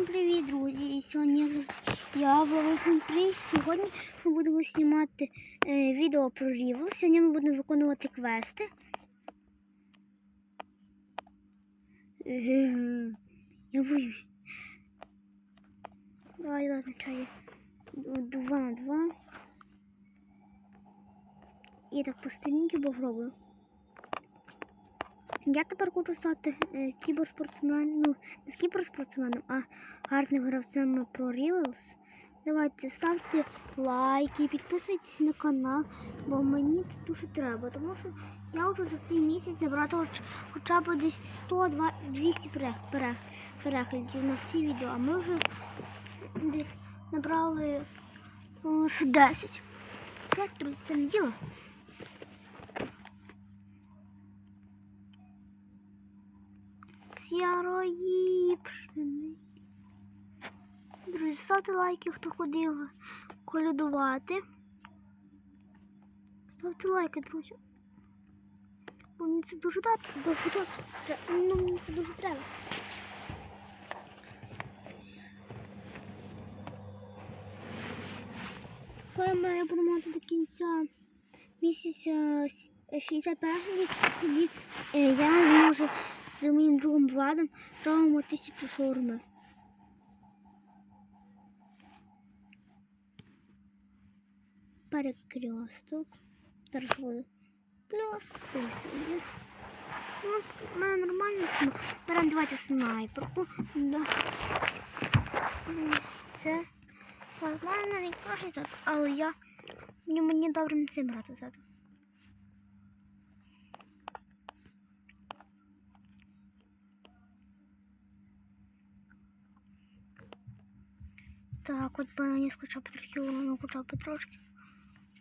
Всім привіт, друзі! Сьогодні я Володимир Приз. Сьогодні ми будемо знімати е, відео про Рівел. Сьогодні ми будемо виконувати квести. Ем, Я боюсь. Давай я означаю 2 на 2. І так по сторінці попробую. Я тепер хочу стати е, кіберспортсменом, ну, не з кіберспортсменом, а гарним гравцем про Rivals. Давайте ставте лайки, підписуйтесь на канал, бо мені це дуже треба, тому що я вже за цей місяць набрати хоч- хоча б десь 100-200 перег- перег- переглядів на всі відео, а ми вже десь набрали лише 10. Так, друзі, це не діло. Ярої пшени. Друзі, ставте лайки, хто ходив колядувати. Ставте лайки, друзі. Бо мені це дуже так, дуже так. Ну, мені це дуже треба. Коли я мати до кінця місяця 60 переглядів, тоді е, я можу з моїм другом Владом зробимо тисячу шаурми. Перекресток. Зараз буде. Плюс. Ну, в мене нормально. Беремо давайте снайперку. Да. Це мене найкращий зад, але я мені, добре не цим брати зад. Так, от мені хоча б трохи урону, хоча б трошки.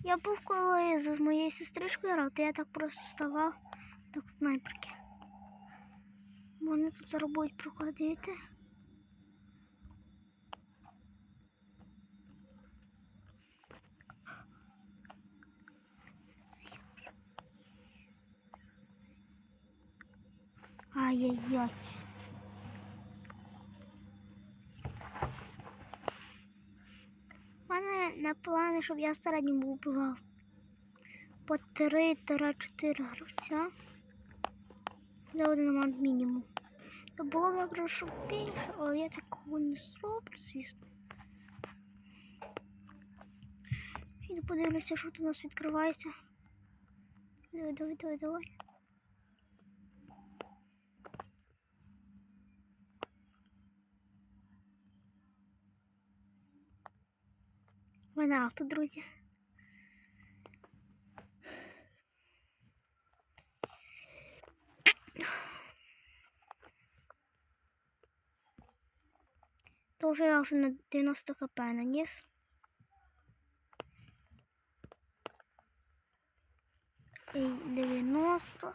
Я був коли з моєю сестричкою грав, то я так просто ставав, так снайперки. Вони тут зараз будуть проходити. Ай-яй-яй. У мене на плани, щоб я в середньому вбивав по 3-4 гравця за один момент мінімум. Це було б добре, щоб більше, але я такого не зроблю, звісно. І подивлюся, що тут у нас відкривається. Давай, давай, давай, давай. Мене авто, друзі. То вже я вже на 90 хп наніс. І 90.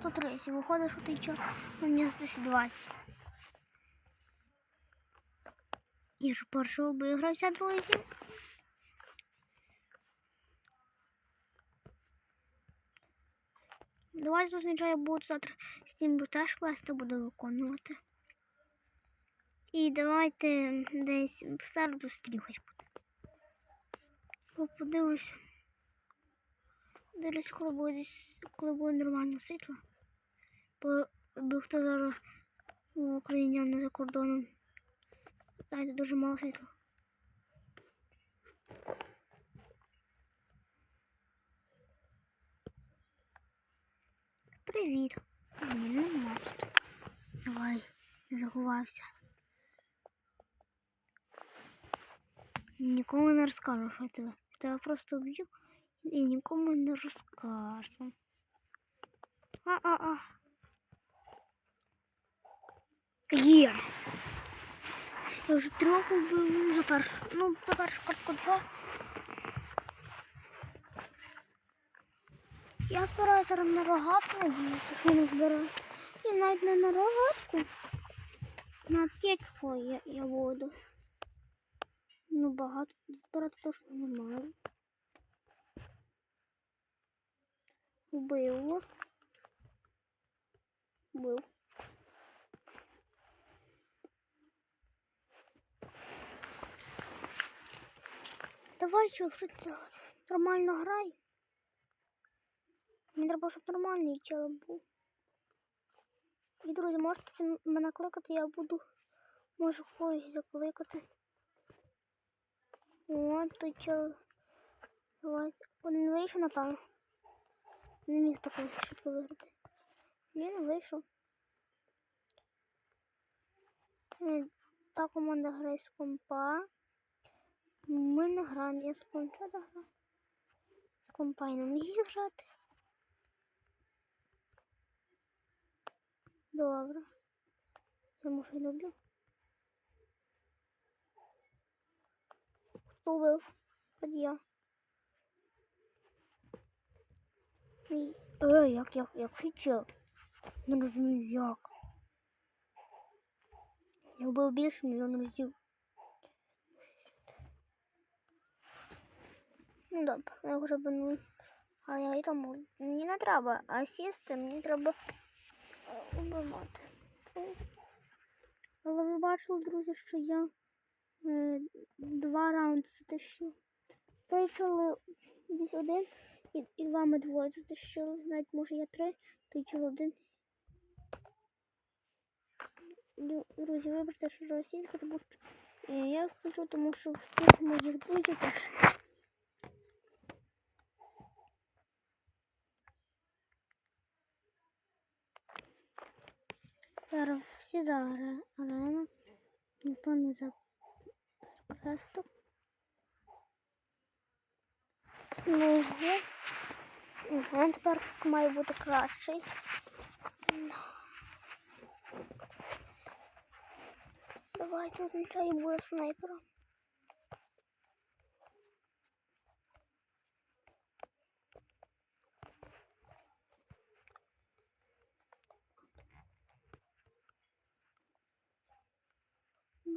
130. Виходить, що ти чо наніс десь 20. Я ж першого вигрався, друзі. Давай зустрічаю, буду завтра з ним теж квести буду виконувати. І давайте десь в середу стріхось буде. Подивлюсь. Дивлюсь, коли буде, коли буде нормальне світло. Бо, бо хто зараз в Україні а не за кордоном. Знаєте, дуже мало світла. Привіт. Ні, нема тут. Давай, не заховався. Нікому не розкажу, що тебе. Тебе просто вб'ю і нікому не розкажу. А-а-а. Є. Я вже трьох вбив за першу. Ну, за першу картку два. Я збираюся на рогатку їсти, що не збираю. І навіть не на рогатку. На аптечку я, я воду. Ну багато збирати точно немає. Вбив. Вбив. Давай, що якщо ти нормально грай. Мені треба, щоб нормальний чел був. І, друзі, можете мене кликати, я буду, можу когось закликати. О, той чел. Один вийшов, напевно. Не міг такого швидко виграти. Він вийшов. Е, Та команда грає з компа. Ми не граємо, я з планшета граю. З компа я не вмію грати. Добре. Я може й доб'ю. Хто вбив? От я. Е, як, як, як фічел? Не розумію, як. Я вбив більше мільйон разів. Ну добре, я вже б ну. А я і мені не треба асісти, мені треба е. Але ви бачили, друзі, що я е, два раунди затащив. Вийшли десь один і, і вами двоє затащили. Навіть може я три, то й один. Друзі, вибачте, що російська, тому що е, я включу, тому що всіх моїх друзів теж. Зараз всі за арена. Ніхто не за перекресток. Ну. Він тепер має бути кращий. Давайте означає буде снайпером.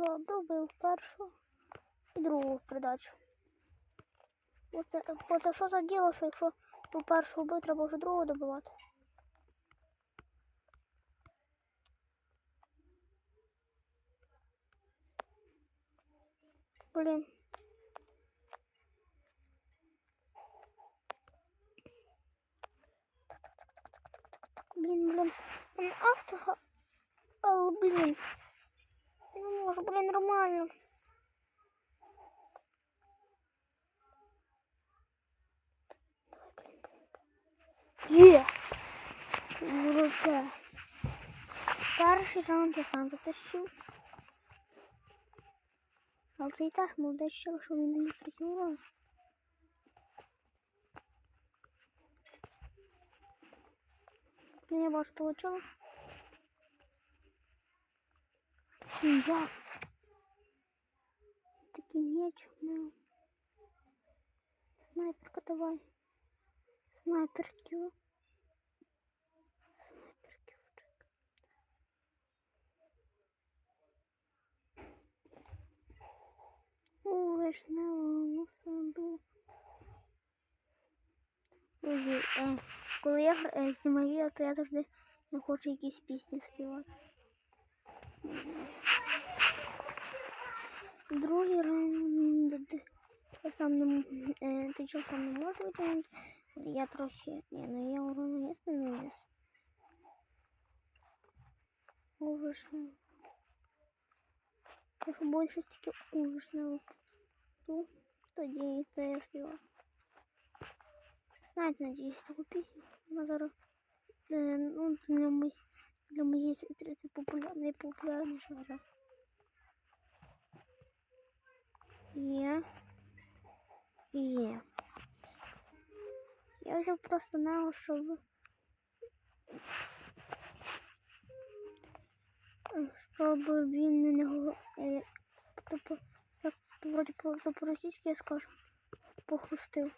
Добре, першу і другу придачу. Оце, оце що за діло, що якщо по першу вбив, треба вже другу добивати. Блін. Блін, блін. Блін, авто. Блін. Я не можу, блін, нормально. Давай, блін, блін. Є! Круто. Перший раунд я сам затащив. Але це і так молодець ще, що він не третій урон. Блін, я бачу Я. Такий меч не. Снайперка давай. Снайперкю. Снайперкючик. О, вишнева, ну собі. Друзі, е, коли я гра- е, знімаю відео, то я завжди не хочу якісь пісні співати. Другий раунд. Я сам не е, ти чого сам не можу витягнути. Я трохи. Ні, ну я урону ясно не вес. Ужасно. Якщо щось таке ужасне, то тоді і це я співаю. Знаєте, надіюсь, таку пісню. Вона зараз е, ну, для, мої, для моєї сестри це популяр, найпопулярніша гра. Є. Є. Я взяв просто на щоб. Щоб він не го- е, типу, як вроді по- по- по-російськи я скажу. Похрустив.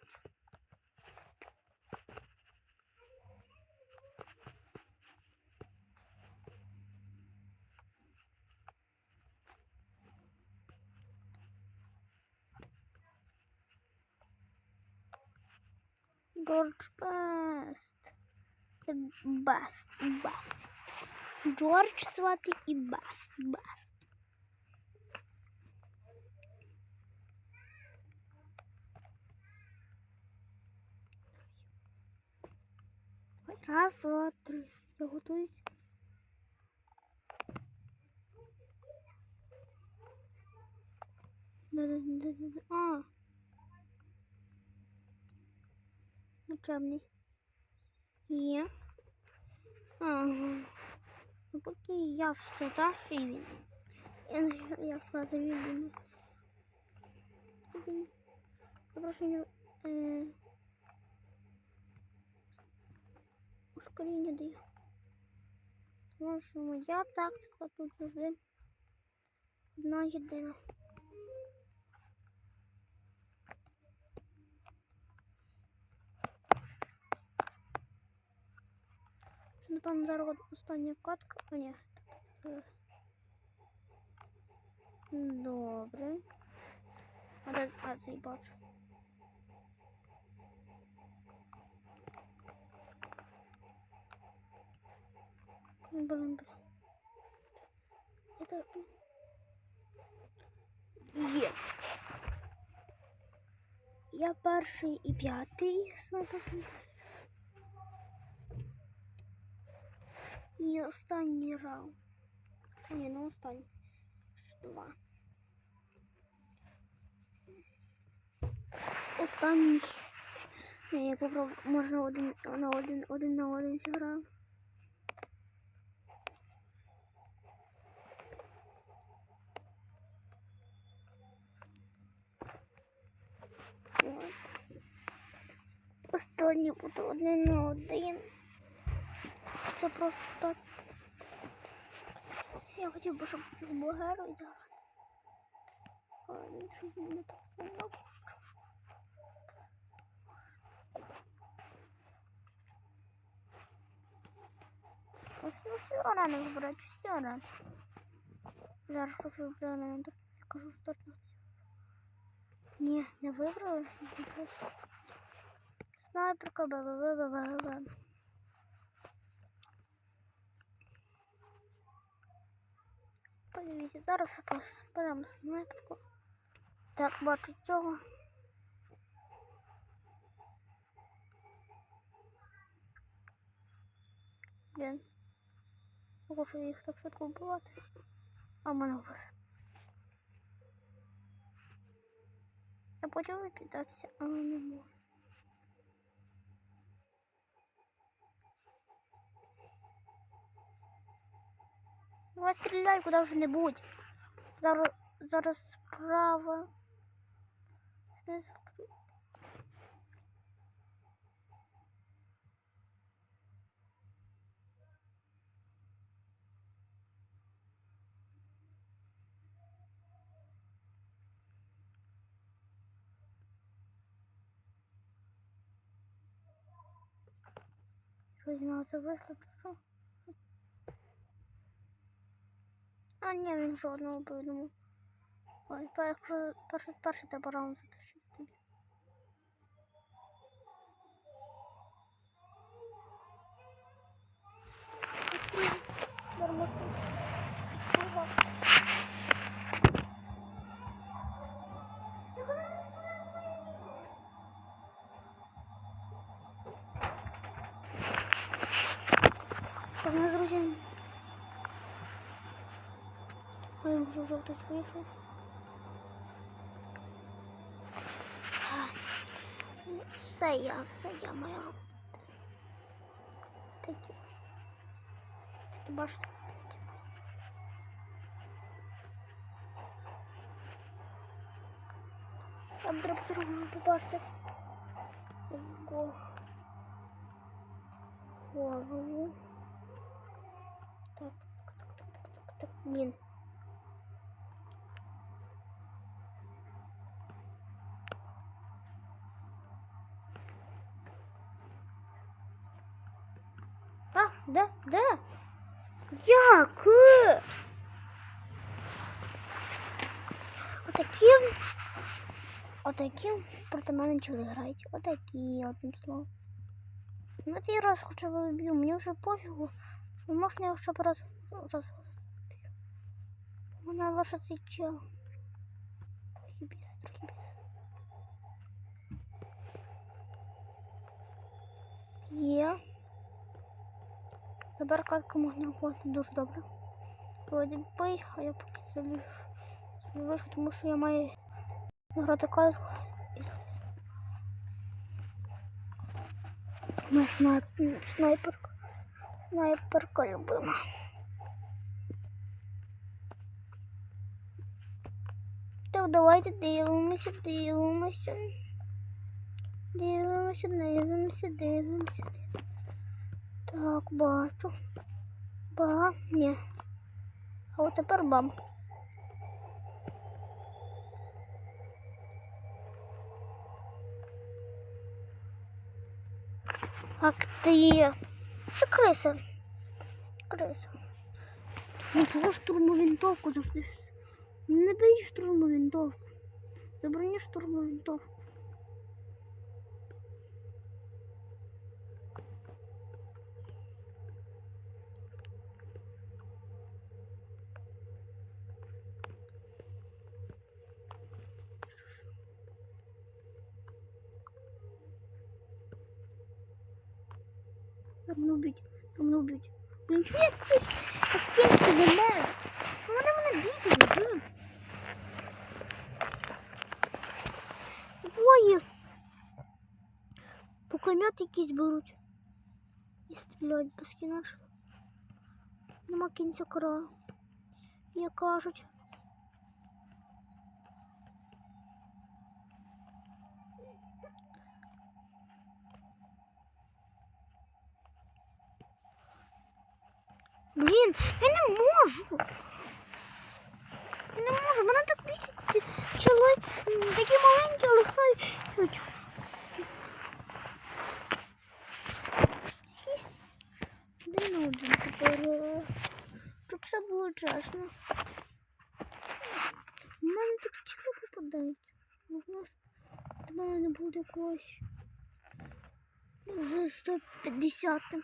Джордж Бест. Це Бест, Бест. Джордж звати і Бест, Бест. Раз, два, три. Я готуюсь. Да-да-да-да-да. А. Учебний. Є. Ага. Ну, поки я все та й він. Я, сказати він. Запрошення. Е, ускоріння дає. Тому що моя тактика тут завжди одна єдина. Що, напевно, зараз от остання катка. А ні. Е. Добре. А де а, цей бачу. Блин, блин. Это... Є. Я перший і п'ятий снайпер. І останній раунд. Ні, не останній. Ще Два. Останній. Ні, я попробую. Можна один на один, один на один зіграю. Останній буде один на один. Це просто так. Я хотів би, щоб в Богеру зіграти. Але щоб не так сильно. Ось, ну все рано вибирати, все рано. Зараз хтось вибирає на ендер. Я кажу, що точно. Ні, не вибрали. Снайперка, бе-бе-бе-бе-бе-бе. Подивіться, зараз все просто. Беремо снайперку. Так, бачу цього. Блін. Можу їх так швидко вбивати. А в мене вбив. Я потім викидатися, але не можу. Давай стріляй куди вже не будь. Зараз, зараз справа. Знизу. Що з нього це А, ні, він жодного вбив. Ой, якщо перший, перший треба раунд затащити тобі. Нормально. Ага. Так, у нас, друзі, Ой, вже вже хтось вийшов. А, Все я, все я моя робота. Такі. Такі бачите. Там треба другому попасти. Ого. Голову. Так, так, так, так, так, так, так, блін. Отакі проти мене чоли грають. Отакі, одним словом. Ну ти раз хоча б вб'ю, мені вже пофігу. Ну можна я ще б раз раз. Мене лише цей чел. Трохи біс, трохи біс. Є. Тепер катка можна рахувати дуже добре. Бий, а я поки заліжу вишку, тому що я маю катку. Моя снайп... снайперка. Снайперка любима. Так, давайте дивимося, дивимося. Дивимося, дивимося, дивимося. Так, бачу. Ба, ні. А от тепер бам. Ак ты Це криса. Криса. Ну чого штурмовинтовку завжди? Не бий штурмовинтовку. Заборони штурмовинтовку. Там не убить, там не убить. Блин, чого я тут стінки немає? Ну вони мене бітять, блин. Двоє. Пукомет якийсь беруть. І стріляють по стінах. Нема кінця краю. Як кажуть. Блін, я не можу. Я не можу, мене так бісить м, Такі маленькі, але хай. Один один тепер. Щоб все було чесно. У мене такі чого попадають. Ну, знаєш, до мене не буде якогось. З 150. Щоб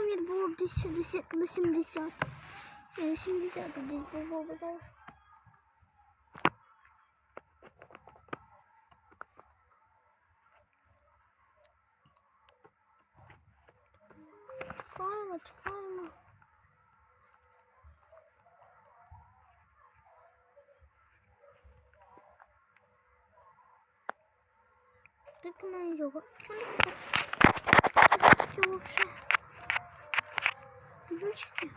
мені було десь десь до 70. Ні, 70 десь було б зараз. Чекаємо, чекаємо. Тут немає його. Чому не Тут вообще. Ключики.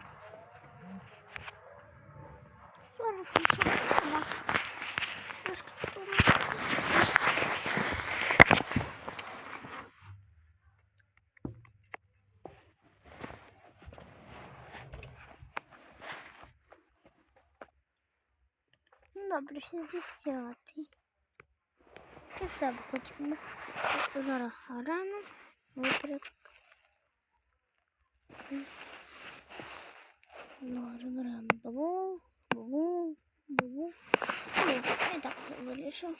40 ключиков. Добре, 60. Це все хочемо. Зараз арена. Витрик. Добре, беремо бабу, бабу, бабу. Ну, і так це вирішив.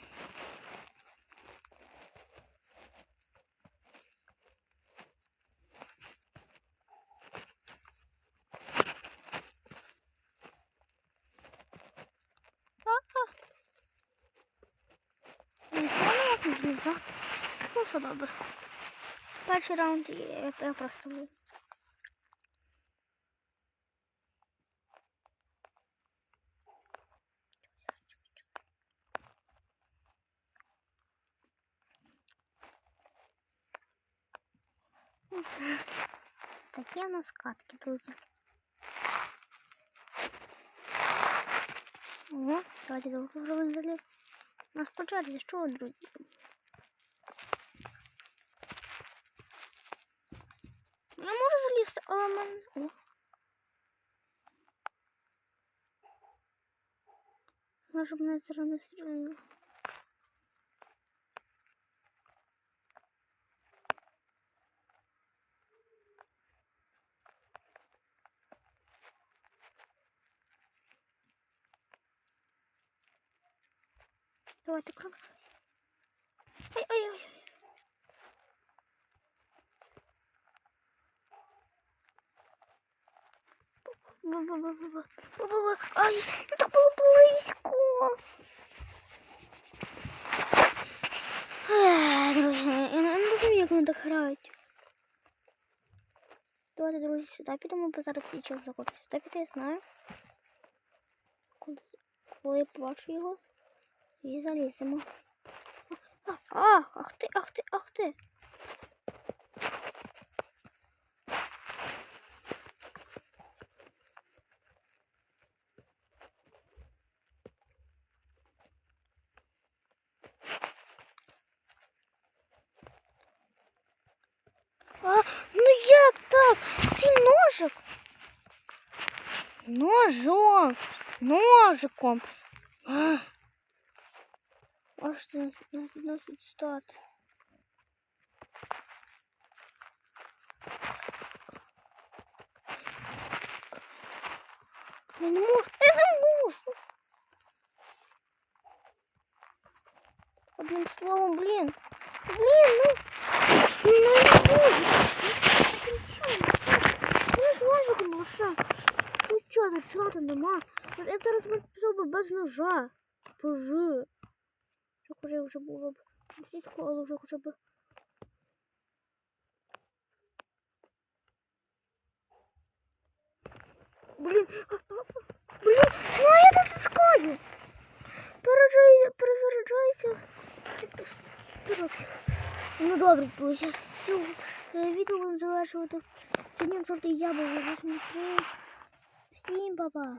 Так? Ну, все добре. Перший раунд я просто Такі у нас катки, друзі. Ого, давайте попробуємо залізти. У нас по черзі, що друзі? Я можу залізти, але мен... О. Щоб мене це не стріляло. Давайте крок. Бу-бу-бу-бу-бу. Ай, це було близько. Друзі, я не розумію, як вони так грають. Давайте, друзі, сюди підемо, бо зараз цей час захочу. Сюди піти, я знаю. Коли, коли я побачу його, і заліземо. А, а, ах ти, ах ти, ах ти. А, ну як так? Це ножик. Ножом. Ножиком. А. Аж нас, нас, нас відстати. Я не можу, я не можу. Одним словом, блін. Блін, ну. Ну, не можу. Ну, з ножиком лише. Ну, чого, ну, чого то нема? От Я б зараз би без ножа. Боже. Що вже вже було б. Сітку, але вже хоча б. Блін, блін, ну я тут скаю. Перераджаю, перезаряджаюся. Ну добре, друзі. Все, е, відео будемо завершувати. Сьогодні завжди я був 83. Всім па-па.